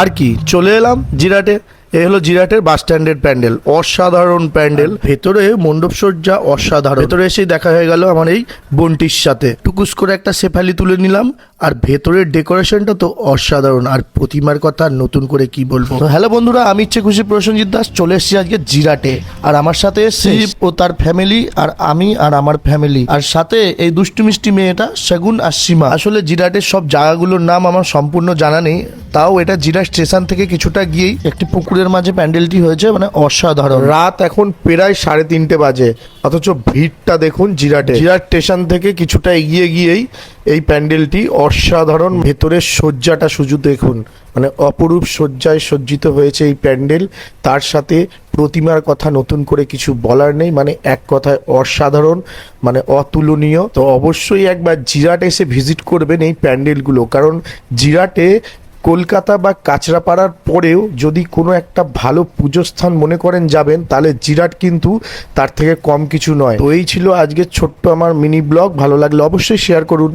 আর কি, চলে এলাম জিরাটে। এ হলো জিরাটের বাস স্ট্যান্ডের প্যান্ডেল, অসাধারণ প্যান্ডেল। ভেতরে মণ্ডপ সজ্জা অসাধারণ। ভেতরে এসেই দেখা হয়ে গেল আমার এই বোনটির সাথে। টুকুস করে একটা সেফালি তুলে নিলাম, আর ভেতরের ডেকোরেশনটা তো অসাধারণ। আর প্রতিমার কথা নতুন করে কি বলব? হ্যালো বন্ধুরা, আমি ইচ্ছে খুশি প্রসেনজিৎ দাস, চলে এসেছি আজকে জিরাটে। আর আমার সাথে এসেছি ও তার ফ্যামিলি আর আমি আর আমার ফ্যামিলি আর সাথে এই দুষ্টু মিষ্টি মেয়েটা, সেগুন আর সীমা। আসলে জিরাটের সব জায়গাগুলোর নাম আমার সম্পূর্ণ জানা নেই। তাও এটা জিরা স্টেশন থেকে কিছুটা গিয়েই একটি পুকুরের মাঝে প্যান্ডেলটি হয়েছে মানে অসাধারণ। রাত এখন প্রায় সাড়ে তিনটে বাজে অথচ ভিড়টা দেখুন জিরাটে জিরাট স্টেশন থেকে কিছুটা এগিয়ে গিয়েই এই প্যান্ডেলটি অসাধারণ ভেতরের সজ্জাটা শুধু দেখুন মানে অপরূপ সজ্জায় সজ্জিত হয়েছে এই প্যান্ডেল। তার সাথে প্রতিমার কথা নতুন করে কিছু বলার নেই মানে এক কথায় অসাধারণ মানে অতুলনীয়। তো অবশ্যই একবার জিরাট এসে ভিজিট করবেন এই প্যান্ডেলগুলো কারণ জিরাটে কলকাতা বা কাঁচরাপাড়ার পরেও যদি কোনো একটা ভালো পুজো স্থান মনে করেন যাবেন, তাহলে জিরাট কিন্তু তার থেকে কম কিছু নয়। তো এই ছিল আজকে ছোট্ট আমার মিনি ব্লগ ভালো লাগলে অবশ্যই শেয়ার করুন।